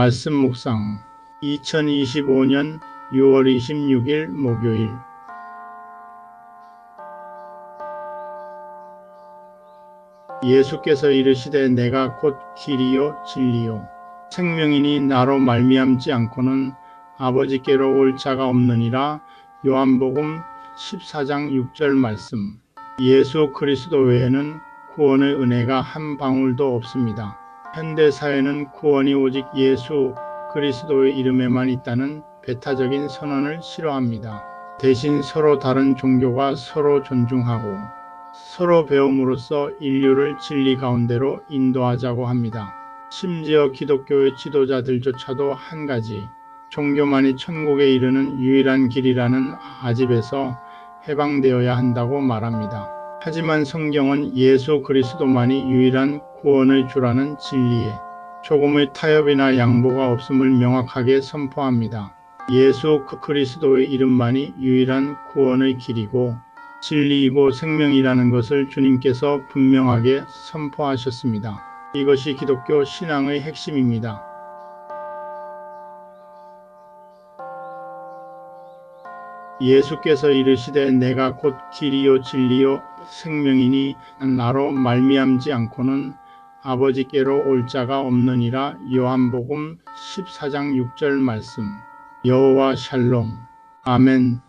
말씀 묵상. 2025년 6월 26일 목요일. 예수께서 이르시되 내가 곧 길이요 진리요. 생명이니 나로 말미암지 않고는 아버지께로 올 자가 없느니라. 요한복음 14장 6절 말씀. 예수 그리스도 외에는 구원의 은혜가 한 방울도 없습니다. 현대 사회는 구원이 오직 예수 그리스도의 이름에만 있다는 배타적인 선언을 싫어합니다. 대신 서로 다른 종교가 서로 존중하고 서로 배움으로써 인류를 진리 가운데로 인도하자고 합니다. 심지어 기독교의 지도자들조차도 한 가지 종교만이 천국에 이르는 유일한 길이라는 아집에서 해방되어야 한다고 말합니다. 하지만 성경은 예수 그리스도만이 유일한 구원의 주라는 진리에 조금의 타협이나 양보가 없음을 명확하게 선포합니다. 예수 그 그리스도의 이름만이 유일한 구원의 길이고 진리이고 생명이라는 것을 주님께서 분명하게 선포하셨습니다. 이것이 기독교 신앙의 핵심입니다. 예수께서 이르시되 내가 곧 길이요 진리요 생명이니 나로 말미암지 않고는 아버지께로 올 자가 없느니라. 요한복음 14장 6절 말씀. 여호와 샬롬. 아멘